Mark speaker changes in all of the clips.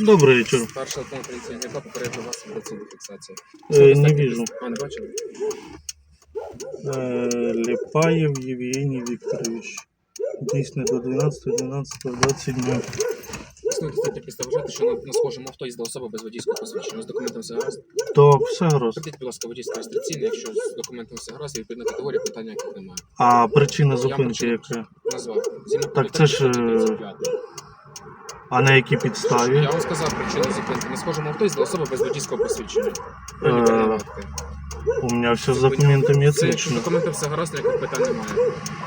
Speaker 1: Добрый вечер.
Speaker 2: Старший лейтенант поліції Гайда попередньо вас від цю фіксацію.
Speaker 1: Э, не вижу.
Speaker 2: А, не бачили?
Speaker 1: Э, Лепаев Евгений Викторович. Дійсне до 12, 12, 27.
Speaker 2: Існує достатньо підстав вважати, що на, на схожому авто їздила особа без водійського посвідчення. З документом все гаразд.
Speaker 1: То все гаразд.
Speaker 2: Придіть, будь ласка, водійське реєстраційне, якщо з документом все гаразд, і відповідна категорія питання яких немає.
Speaker 1: А причина
Speaker 2: Я
Speaker 1: зупинки
Speaker 2: причину
Speaker 1: яка?
Speaker 2: Назвав. Згідно
Speaker 1: Так
Speaker 2: пункту
Speaker 1: це ж,
Speaker 2: 35.
Speaker 1: А на якій підставі?
Speaker 2: Я вам сказав причину зупинки. На схожому авто їздила особа без водійського посвідчення.
Speaker 1: Е,
Speaker 2: Пролікарні.
Speaker 1: У меня все с документами
Speaker 2: Це, якщо з
Speaker 1: отлично.
Speaker 2: документом все гаразд, ніяких питань немає.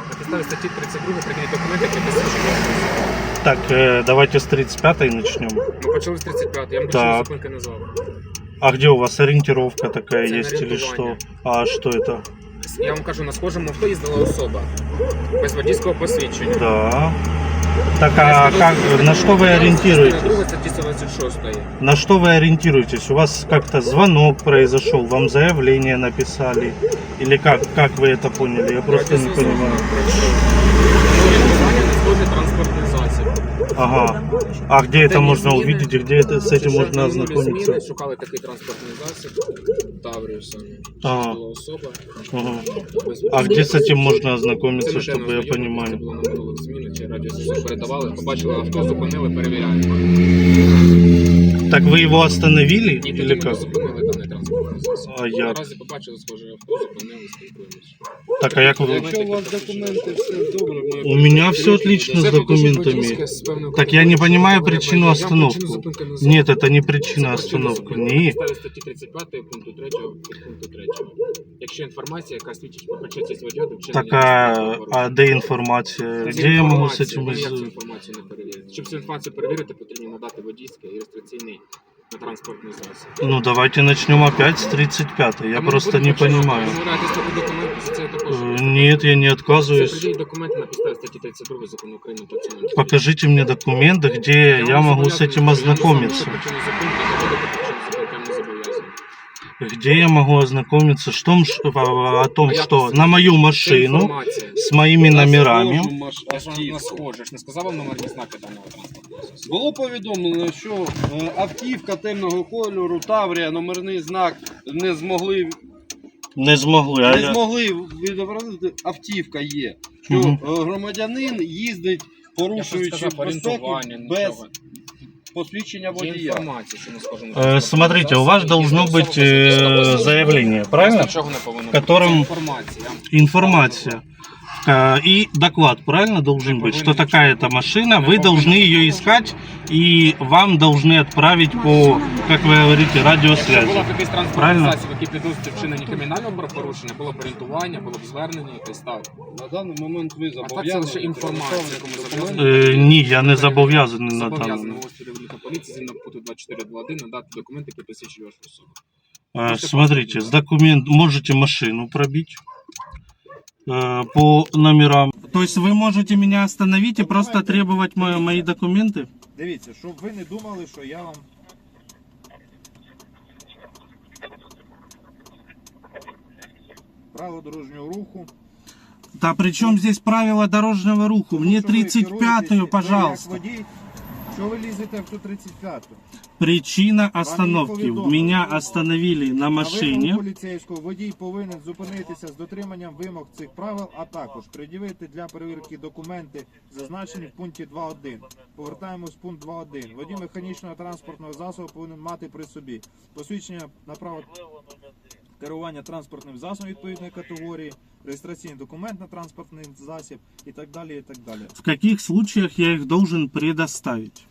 Speaker 2: На підставі статті 32 прикинуть документи, які посвідчують.
Speaker 1: Так, э, давайте с 35 начнем.
Speaker 2: Ми почали з 35 я вам
Speaker 1: Так.
Speaker 2: причину зупинки назвав.
Speaker 1: А где у вас ориентировка такая
Speaker 2: Це
Speaker 1: есть или что? А что это?
Speaker 2: Я вам кажу, на схожому авто їздила особа без водійського посвідчення.
Speaker 1: Да. Так,
Speaker 2: Я
Speaker 1: а
Speaker 2: скажу,
Speaker 1: как, на что вы
Speaker 2: Я вам
Speaker 1: ориентируетесь?
Speaker 2: Друга статті 26.
Speaker 1: На что вы ориентируетесь? У вас как-то звонок произошел, вам заявление написали? Или как, как вы это поняли? Я просто не понимаю.
Speaker 2: Орієнтування на схожий транспортний засіб.
Speaker 1: Ага. А где это
Speaker 2: Денні
Speaker 1: можно
Speaker 2: зміни.
Speaker 1: увидеть и где это, с этим
Speaker 2: Вже
Speaker 1: можно
Speaker 2: минулі
Speaker 1: ознакомиться?
Speaker 2: зміни Шукали такий транспортний засіб. Таврію саме.
Speaker 1: Ага.
Speaker 2: Була особа.
Speaker 1: Ага.
Speaker 2: без
Speaker 1: А где с этим можно
Speaker 2: Це
Speaker 1: ознакомиться,
Speaker 2: ми
Speaker 1: чтобы
Speaker 2: те
Speaker 1: я
Speaker 2: не Це
Speaker 1: понимал?
Speaker 2: було на минулих змінах, чи радіозв'язок передавали, побачили авто, зупинили, перевіряємо.
Speaker 1: Так вы его остановили
Speaker 2: І
Speaker 1: или
Speaker 2: тоді ми
Speaker 1: как?
Speaker 2: зупинили даний транспортний засіб.
Speaker 1: А як?
Speaker 2: Наразі побачили схоже авто, зупинили, спілкуємося.
Speaker 1: Так, а як ви?
Speaker 2: Якщо у вас документи все добре, ми
Speaker 1: У меня все отлично с
Speaker 2: Це покажіть
Speaker 1: документами.
Speaker 2: водійське з певною
Speaker 1: Так я не
Speaker 2: категорією,
Speaker 1: понимаю
Speaker 2: що ви
Speaker 1: причину
Speaker 2: маєте. Я
Speaker 1: остановку.
Speaker 2: причину зупинки назвав.
Speaker 1: Нет, это не
Speaker 2: Це
Speaker 1: причина
Speaker 2: причина
Speaker 1: остановки.
Speaker 2: зупинки.
Speaker 1: Не.
Speaker 2: На підставі статті 35 пункту 3 і пункту 3. Якщо інформація, яка свідчить про причетність водія до вчинення
Speaker 1: Так, а,
Speaker 2: адміністративного
Speaker 1: а где информация?
Speaker 2: Це
Speaker 1: Где я могу с
Speaker 2: інформація,
Speaker 1: этим...
Speaker 2: ви як цю
Speaker 1: из-
Speaker 2: інформацію не перевірити? Щоб цю інформацію перевірити, потрібно надати водійський і реєстраційний на транспортний засіб.
Speaker 1: Ну, давайте начнем опять с 35 Я
Speaker 2: Та ми
Speaker 1: просто
Speaker 2: будемо
Speaker 1: не
Speaker 2: починати.
Speaker 1: понимаю.
Speaker 2: Ви відмовляєтесь таку документи, за це я також.
Speaker 1: Э, Нет, я не
Speaker 2: Це
Speaker 1: отказываюсь.
Speaker 2: придіть документи на підставі статті 32 закону України про національну
Speaker 1: Покажите мне документы, где я
Speaker 2: вам
Speaker 1: могу с
Speaker 2: зобов'язаний,
Speaker 1: этим
Speaker 2: я вам
Speaker 1: ознакомиться.
Speaker 2: зобов'язаний причину зупинки, а ви до причини зупинки я не зобов'язаний.
Speaker 1: Где я могу ознакомиться что, м- ш- о о том,
Speaker 2: А
Speaker 1: что на мою машину с моими номерами...
Speaker 2: Не сказав вам номерні знаки даного.
Speaker 3: Було повідомлено, що е, автівка темного кольору, Таврія, номерний знак не змогли,
Speaker 1: Не змогли. А
Speaker 3: не
Speaker 1: я...
Speaker 3: змогли відобразити. Автівка є. Що
Speaker 1: Мгм.
Speaker 3: е, громадянин їздить,
Speaker 2: Я
Speaker 3: порушуючи
Speaker 2: сказав,
Speaker 3: безпеку
Speaker 2: орієнтування,
Speaker 3: без
Speaker 2: нічого
Speaker 3: посвідчення
Speaker 2: Є
Speaker 3: водія.
Speaker 2: інформація, що не схоже на
Speaker 1: Э,
Speaker 2: транспортний
Speaker 1: Смотрите, у
Speaker 2: засіб,
Speaker 1: вас
Speaker 2: і
Speaker 1: должно
Speaker 2: особа
Speaker 1: быть
Speaker 2: без водійського
Speaker 1: э,
Speaker 2: посвідчення.
Speaker 1: заявление,
Speaker 2: У вас
Speaker 1: правильно?
Speaker 2: Нічого не повинно
Speaker 1: Которым-
Speaker 2: бути. Це інформація.
Speaker 1: Информация. Э, И доклад, правильно, должен быть, что такая-то машина, вы должны ее искать, и вам должны отправить по, как вы говорите,
Speaker 2: Якщо була
Speaker 1: радиосвязи.
Speaker 2: якийсь транспортний
Speaker 1: Правильно?
Speaker 2: засіб, який підозрюється вчинення кримінального правопорушення, було б орієнтування, було б звернення якесь так.
Speaker 3: На даний момент ви
Speaker 2: А так це
Speaker 3: зобов'язані.
Speaker 2: лише інформація, яку ми
Speaker 3: предоставити
Speaker 2: зобов'язані.
Speaker 1: Е, ні, я не зобов'язаний на
Speaker 2: Зобов'язаний
Speaker 1: даному.
Speaker 2: ось перевірка поліції згідно пункту 24.2.1 надати документи, які посвідчують вашу особу.
Speaker 1: Э, Смотрите, с документ можете машину пробить э, по номерам. То есть вы можете меня остановить и просто требовать мои, мои документы?
Speaker 4: Дивіться, щоб ви не думали, що я вам. Право дорожнього руху.
Speaker 1: Да при чем здесь правила дорожного руху? Мне
Speaker 4: що ви
Speaker 1: 35-ю,
Speaker 4: керуєтесь, ви
Speaker 1: пожалуйста.
Speaker 4: Водій, що ви лізете в ту 35-ту?
Speaker 1: Причина остановки.
Speaker 4: повідомили.
Speaker 1: Меня остановили на
Speaker 4: На
Speaker 1: машине.
Speaker 4: вимогу поліцейського водій повинен зупинитися з дотриманням вимог цих правил, а також пред'явити для перевірки документи, зазначені в пункті 2.1. Повертаємось в пункт 2.1. Водій механічного транспортного засобу повинен мати при собі посвідчення на право керування транспортним засобом відповідної категорії, реєстраційний документ на транспортний засіб і так далі. І так далі.
Speaker 1: В каких случаях я их должен предоставить?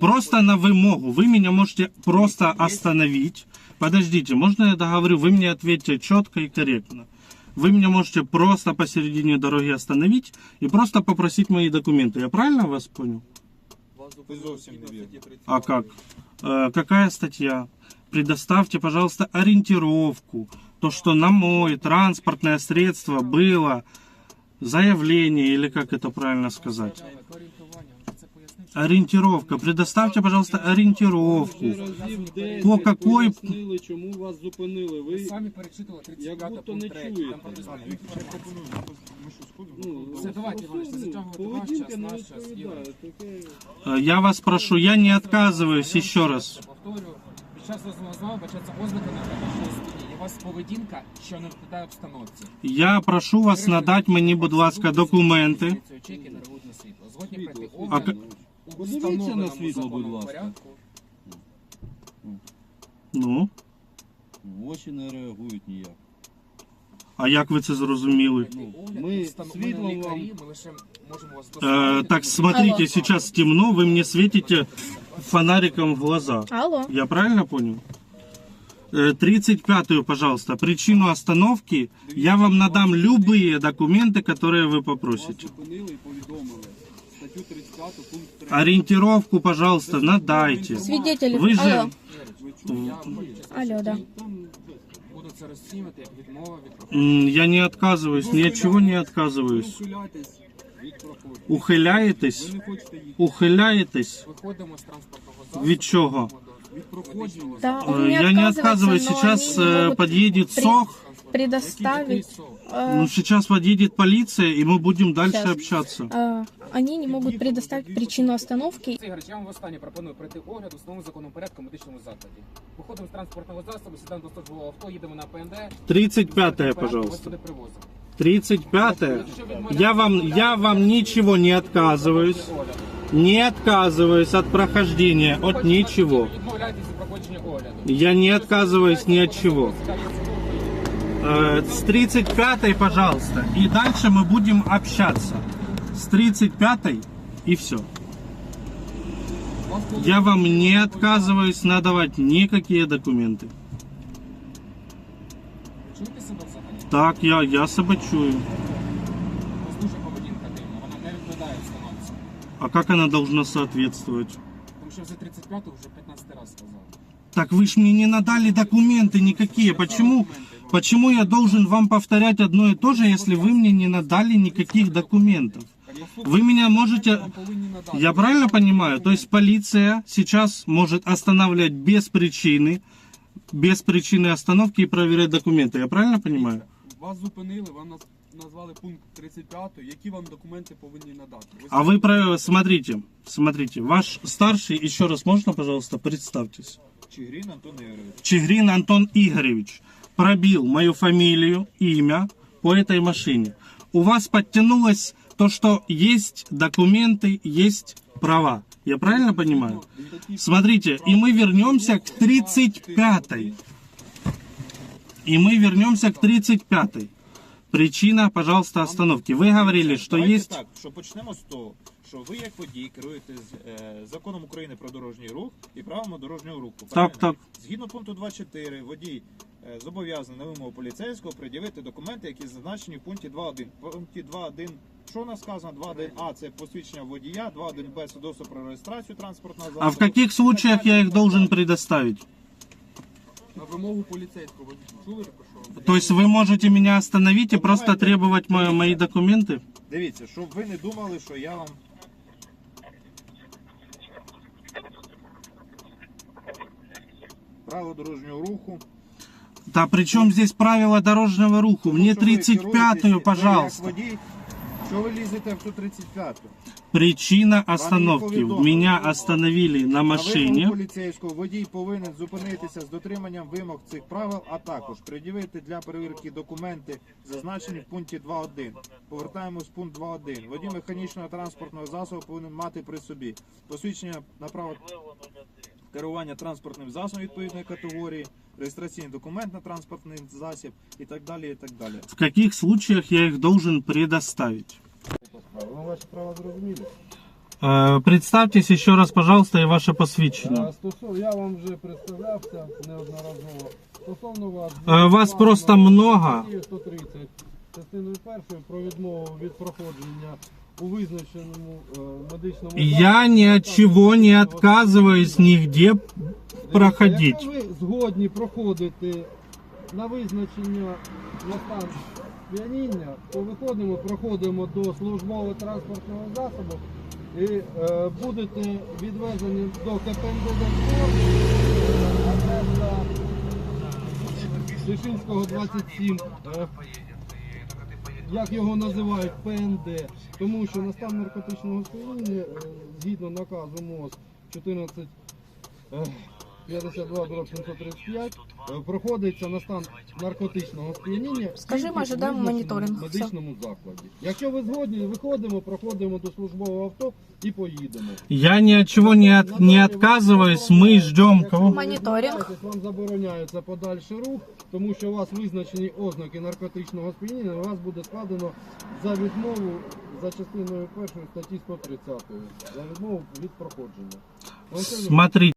Speaker 1: Просто на вымогу. Вы меня можете просто остановить. Подождите, можно я договорю? Вы мне ответьте четко и корректно. Вы меня можете просто посередине дороги остановить и просто попросить мои документы. Я правильно вас понял?
Speaker 4: Не.
Speaker 1: А как? Э, какая статья? Предоставьте, пожалуйста, ориентировку. То, что на мой транспортное средство было заявление, или как это правильно сказать. Ориентировка. Предоставьте, пожалуйста, ориентировку.
Speaker 3: Вже разів 10
Speaker 1: По какой-
Speaker 3: пояснили, чому вас зупинили.
Speaker 2: Ви
Speaker 3: Ви
Speaker 2: самі перечитували 35
Speaker 3: будто
Speaker 2: пункт
Speaker 3: не
Speaker 2: 3.
Speaker 3: чуєте.
Speaker 2: Там прописано.
Speaker 3: ну,
Speaker 2: Все, давайте, Іванович, не затягувати ваш
Speaker 3: поведінка
Speaker 2: час,
Speaker 3: не
Speaker 2: наш час,
Speaker 3: відповідає. Таке
Speaker 1: Э, Я вас прошу, я не отказываюсь еще раз.
Speaker 2: Повторю, під час розмови з вами бачаться ознаки наркотичної сп'яніння. У вас поведінка, що не відповідає обстановці.
Speaker 1: Я прошу вас надати мені, будь ласка, документи.
Speaker 2: Чеки на регулювальне світло. Згодні
Speaker 3: світло.
Speaker 2: пройти
Speaker 1: А
Speaker 2: огляд
Speaker 1: к-
Speaker 2: у
Speaker 3: Подивіться на
Speaker 2: встановленому
Speaker 3: світло, будь
Speaker 2: законом
Speaker 3: ласка.
Speaker 2: порядку.
Speaker 1: Ну,
Speaker 3: В очі не реагують ніяк.
Speaker 1: а як ви це зрозуміли?
Speaker 2: Пройти
Speaker 3: Ну,
Speaker 2: огляд
Speaker 3: ми
Speaker 2: у встановленому
Speaker 3: світло вам-
Speaker 2: лікарі, Ми лише можемо вас
Speaker 1: Э,
Speaker 2: доставити,
Speaker 1: так,
Speaker 2: тому що-
Speaker 1: смотрите, сейчас темно, вы мне светите фонариком в глаза.
Speaker 5: Алло.
Speaker 1: Я правильно понял? Э, 35-ю, пожалуйста, причину остановки. Я вам надам любые документы, которые вы
Speaker 3: Вас
Speaker 1: попросите.
Speaker 3: зупинили і повідомили. Статтю 35 пункт 3.
Speaker 1: Ориентировку, пожалуйста, надайте.
Speaker 5: Свидетели.
Speaker 1: Вы же-
Speaker 5: Алло.
Speaker 3: Ви чуєте?
Speaker 2: Я хочу це
Speaker 5: Алло, да.
Speaker 3: Там
Speaker 2: буду це розцінювати як відмова від проходу.
Speaker 1: М, Я не отказываюсь, ни от чего не отказываюсь.
Speaker 3: ухиляйтесь від проходу.
Speaker 1: Ухиляєтесь?
Speaker 3: Ви не хочете їх
Speaker 1: Ухиляєтесь?
Speaker 2: Виходимо з транспортного засобу.
Speaker 1: Від чого?
Speaker 3: від проходження.
Speaker 5: Да,
Speaker 1: Э,
Speaker 5: он не
Speaker 1: Я не
Speaker 5: отказывается,
Speaker 1: отказываюсь.
Speaker 5: но
Speaker 1: Сейчас
Speaker 5: они
Speaker 1: э,
Speaker 5: могут
Speaker 1: подъедет
Speaker 5: при-
Speaker 1: СОХ.
Speaker 5: предоставить. э,
Speaker 1: Ну, сейчас подъедет полиция, и мы будем дальше
Speaker 5: Сейчас.
Speaker 1: общаться.
Speaker 5: э, они не могут предоставить причину остановки.
Speaker 2: Ігор, я вам востаннє пропоную пройти огляд у основному законному порядку в медичному закладі. Виходимо з транспортного засобу, сідаємо до службового авто, їдемо на ПНД.
Speaker 1: 35-е,
Speaker 2: Вас
Speaker 1: пожалуйста.
Speaker 2: сюди привозимо.
Speaker 1: 35-е. Я вам, я вам ничего не отказываюсь. Не отказываюсь от прохождения, от ничего.
Speaker 2: Ви відмовляєтесь від проходження огляду.
Speaker 1: Я не отказываюсь ни от чего. Э, С 35-й, пожалуйста. И дальше мы будем общаться. С 35-й и все. Я вам не отказываюсь надавать никакие документы.
Speaker 2: Чуєте себе взагалі?
Speaker 1: Так, я, я себе чую.
Speaker 2: У вас дуже поведінка дивна, вона не відповідає обстановці.
Speaker 1: А как она должна соответствовать?
Speaker 2: Тому що за 35 вже 15 раз сказав.
Speaker 1: Так вы ж мне не надали документы никакие. Почему, почему я должен вам повторять одно и то же, если вы мне не надали никаких документов? Вы меня можете...
Speaker 3: Вам повинні надати.
Speaker 1: Я правильно понимаю? То есть полиция сейчас может останавливать без причины, без причины остановки и проверять документы. Я правильно понимаю?
Speaker 3: Вас зупинили, вам наз- назвали пункт 35, які вам документи повинні надати. Ви
Speaker 1: А вы про... смотрите, смотрите, ваш старший, еще раз можно, пожалуйста, представьтесь.
Speaker 4: Чигрін Антон Ігорович.
Speaker 1: Чигрин Антон Игоревич пробил мою фамилию, имя по этой машине. У вас подтянулось то, что есть документы, есть права. Я правильно понимаю? Смотрите, и мы вернемся к 35-й. И мы вернемся к 35-й. Причина, пожалуйста, остановки. Вы говорили, что
Speaker 4: Давайте
Speaker 1: есть...
Speaker 4: так, що почнемо з того, що ви як водій керуєте з е, законом України про дорожній рух і правилами дорожнього руху. правильно?
Speaker 1: так.
Speaker 4: Згідно пункту 24, водій е, зобов'язаний на вимогу поліцейського пред'явити документи, які зазначені в пункті 2.1. В пункті 2.1 що у нас сказано? 2.1а це посвідчення водія, 2.1б свідоцтво про реєстрацію транспортного засобу.
Speaker 1: А в каких случаях я их должен предоставить?
Speaker 3: На вимогу поліцейського ви чули, про що?
Speaker 1: То есть вы можете меня остановить и просто требовать мои, мои документы?
Speaker 4: Дивіться, щоб ви не думали, що я вам. Право дорожнього руху.
Speaker 1: Да при чем здесь правила дорожного руху? Мне
Speaker 4: Що ви
Speaker 1: 35-ю,
Speaker 4: ви
Speaker 1: пожалуйста.
Speaker 4: Водій, що ви лізете в ту 35-ю?
Speaker 1: Причина остановки.
Speaker 4: повідомили.
Speaker 1: Меня остановили на
Speaker 4: На вимогу
Speaker 1: машине.
Speaker 4: поліцейського водій повинен зупинитися з дотриманням вимог цих правил, а також пред'явити для перевірки документи, зазначені в пункті 2.1. Повертаємось в пункт 2.1. Водій механічного транспортного засобу повинен мати при собі посвідчення на право керування транспортним засобом відповідної категорії, реєстраційний документ на транспортний засіб і так далі. І так далі.
Speaker 1: В каких случаях я их должен предоставить?
Speaker 3: Ви ваші права зрозуміли?
Speaker 1: Э, Представьтесь еще раз, пожалуйста, и ваше посвящение.
Speaker 3: А, Стосовно, я вам вже представлявся неодноразово. Стосовно вас...
Speaker 1: Е, вас просто много.
Speaker 3: Статтею 130, частиною першою про відмову від проходження у визначеному е, медичному...
Speaker 1: Я ни от чего не отказываюсь нигде проходить.
Speaker 3: Якщо ви згодні проходити на визначення на стан сп'яніння, то виходимо, проходимо до службового транспортного засобу і е, будете відвезені до КПМД адреса Вишинського 27. Е, як його називають ПНД, тому що на стан наркотичного сп'яніння, е, згідно наказу МОЗ 14 е, 52 дроб 735, проходиться на стан наркотичного сп'яніння.
Speaker 5: Скажи, ми ожидаємо
Speaker 3: в
Speaker 5: моніторинг. Все.
Speaker 3: медичному закладі. Якщо ви згодні, виходимо, проходимо до службового авто і поїдемо.
Speaker 1: Я ни от чего не, от, не отказываюсь, мы ждем кого.
Speaker 5: Моніторинг.
Speaker 3: Вам забороняється подальший рух, тому що у вас визначені ознаки наркотичного сп'яніння, у вас буде складено за відмову за частиною першої статті 130 за відмову від проходження.
Speaker 1: Смотрите.